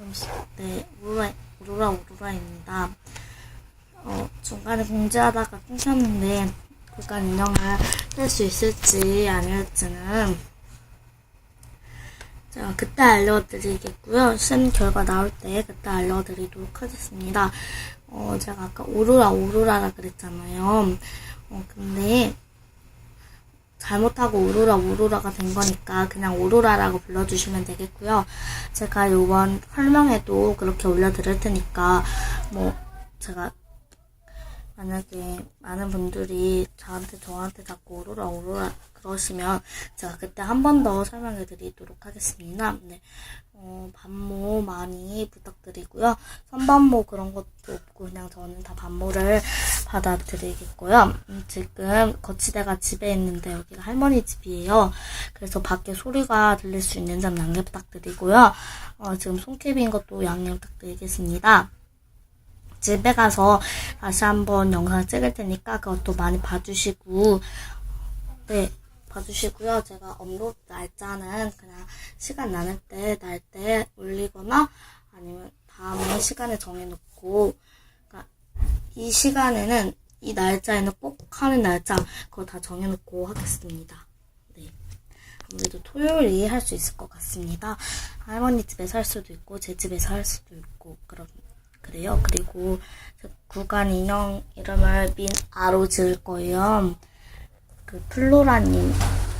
잠시, 네, 오로라, 오로라, 오로라입니다. 어, 중간에 공지하다가 끊겼는데, 구간 인형을 할 수 있을지 아닐지는, 제가 그때 알려드리겠고요. 시험 결과 나올 때 그때 알려드리도록 하겠습니다. 어, 제가 아까 오로라, 오로라라 그랬잖아요. 어, 근데, 잘못하고 오로라 오로라가 된 거니까 그냥 오로라라고 불러주시면 되겠고요. 제가 요번 설명에도 그렇게 올려드릴 테니까 뭐 제가 만약에 많은 분들이 저한테 저한테 자꾸 오로라 오로라 그러시면 제가 그때 한 번 더 설명해 드리도록 하겠습니다. 네. 어, 반모 많이 부탁드리고요. 선반모 그런 것도 없고 그냥 저는 다 반모를 받아드리겠고요. 음, 지금 거치대가 집에 있는데 여기가 할머니 집이에요. 그래서 밖에 소리가 들릴 수 있는 점 양해 부탁드리고요. 어, 지금 손캡인 것도 양해 부탁드리겠습니다. 집에 가서 다시 한번 영상 찍을 테니까 그것도 많이 봐주시고 네 봐주시고요. 제가 업로드 날짜는 그냥 시간 나는 때 날 때 올리거나 아니면 다음에 시간을 정해놓고 그러니까 이 시간에는 이 날짜에는 꼭 하는 날짜 그거 다 정해놓고 하겠습니다. 네. 아무래도 토요일이 할 수 있을 것 같습니다. 할머니 집에서 할 수도 있고 제 집에서 할 수도 있고 그런 그래요. 그리고 저 구간 인형 이름을 민아로 지을 거예요. 그 플로라님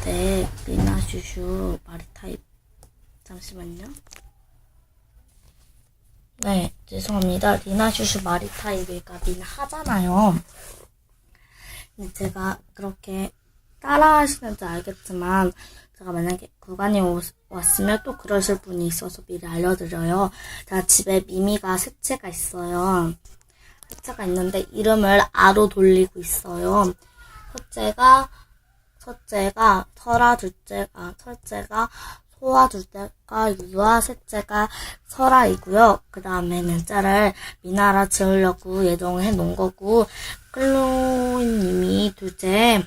때 미나슈슈 마리타입 잠시만요. 네, 죄송합니다. 리나슈슈 마리타입이가 민하잖아요. 제가 그렇게 따라 하시는지 알겠지만, 제가 만약에 구간이 오- 왔으면 또 그러실 분이 있어서 미리 알려드려요. 제가 집에 미미가 셋째가 있어요. 셋째가 있는데 이름을 아로 돌리고 있어요. 첫째가, 첫째가 설아, 둘째가, 첫째가 소아, 둘째가 유아, 셋째가 설아이고요. 그 다음에 넷째를 미나라 지으려고 예정해 놓은 거고, 클로이님이 둘째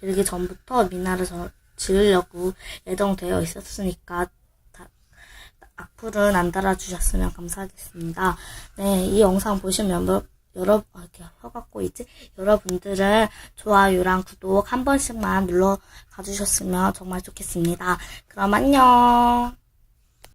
들기 전부터 미나를 저- 지으려고 예정되어 있었으니까 다- 악플은 안 달아주셨으면 감사하겠습니다. 네, 이 영상 보시면 뭐- 여러 아, 이렇게 혀갖고 있지 여러분들은 좋아요랑 구독 한 번씩만 눌러 가주셨으면 정말 좋겠습니다. 그럼 안녕.